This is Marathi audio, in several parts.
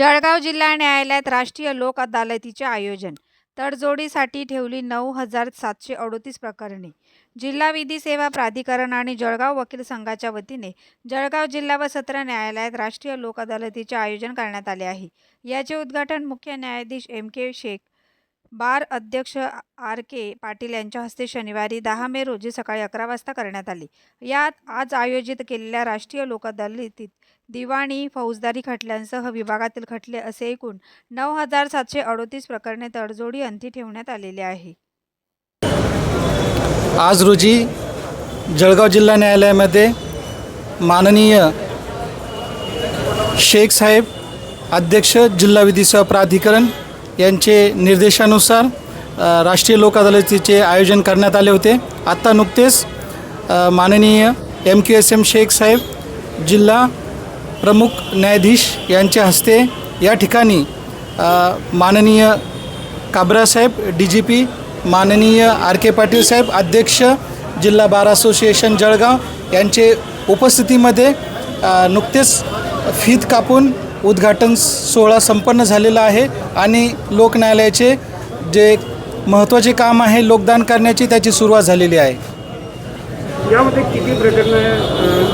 जळगाव जिल्हा न्यायालयात राष्ट्रीय लोक अदालतीचे आयोजन. तडजोडीसाठी ठेवली नऊ हजार सातशे अडोतीस प्रकरणे. जिल्हा विधी सेवा प्राधिकरण आणि जळगाव वकील संघाच्या वतीने जळगाव जिल्हा व सत्र न्यायालयात राष्ट्रीय लोक अदालतीचे आयोजन करण्यात आले आहे. याचे उद्घाटन मुख्य न्यायाधीश एम के शेख बार अध्यक्ष आर के पाटील यांच्या हस्ते शनिवारी दहा मे रोजी सकाळी अकरा वाजता करण्यात आले. यात आज आयोजित केलेल्या राष्ट्रीय लोक दिवाणी फौजदारी खटल्यांसह विभागातील खटले असे एकूण नऊ हजार सातशे अडोतीस प्रकरणे तडजोडी अंती ठेवण्यात आलेले आहे. आज रोजी जळगाव जिल्हा न्यायालयामध्ये माननीय शेख साहेब अध्यक्ष जिल्हा विधी प्राधिकरण यांचे निर्देशानुसार राष्ट्रीय लोक अदालतीचे आयोजन करण्यात आले होते. आत्ता नुकतेच माननीय M Q S M Shaikh saheb जिल्हा प्रमुख न्यायाधीश यांच्या हस्ते या ठिकाणी माननीय काबरासाहेब डी जी पी माननीय आर के पाटील साहेब अध्यक्ष जिल्हा बार असोसिएशन जळगाव यांचे उपस्थितीमध्ये नुकतेच फीत कापून उद्घाटन सोहळा संपन्न झालेला आहे आणि लोक न्यायालयाचे जे महत्त्वाचे काम आहे लोकदान करण्याची त्याची सुरुवात झालेली आहे. यामध्ये किती प्रकरणं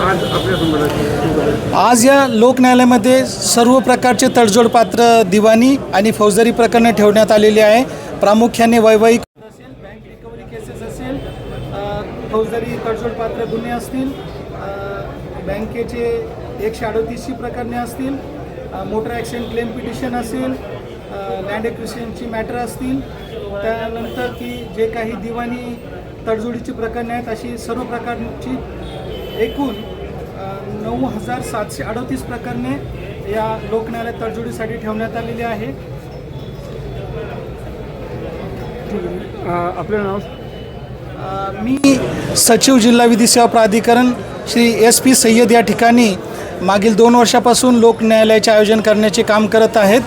आज आपल्या आज या लोक न्यायालयामध्ये सर्व प्रकारचे तडजोडपात्र दिवाणी आणि फौजदारी प्रकरणे ठेवण्यात आलेली आहे. प्रामुख्याने वैवाहिक असेल बँक रिकव्हरी केसेस असेल फौजदारी तडजोडपात्र गुन्हे असतील बँकेचे एकशे अडोतीसची प्रकरणे असतील मोटर ॲक्सिडेंट क्लेम पिटिशन असेल लँड एक्विशनची मॅटर असतील त्यानंतर की जे काही दिवाणी तडजोडीची प्रकरणे आहेत अशी सर्व प्रकारची एकूण नऊ हजार सातशे अडोतीस प्रकरणे या लोक न्यायालयात तडजोडीसाठी ठेवण्यात आलेली आहे. आपलं नाव? मी सचिव जिल्हा विधी सेवा प्राधिकरण श्री एस पी सय्यद या ठिकाणी मागील दोन वर्षापासून लोक न्यायालयाचे आयोजन करण्याचे काम करत आहेत.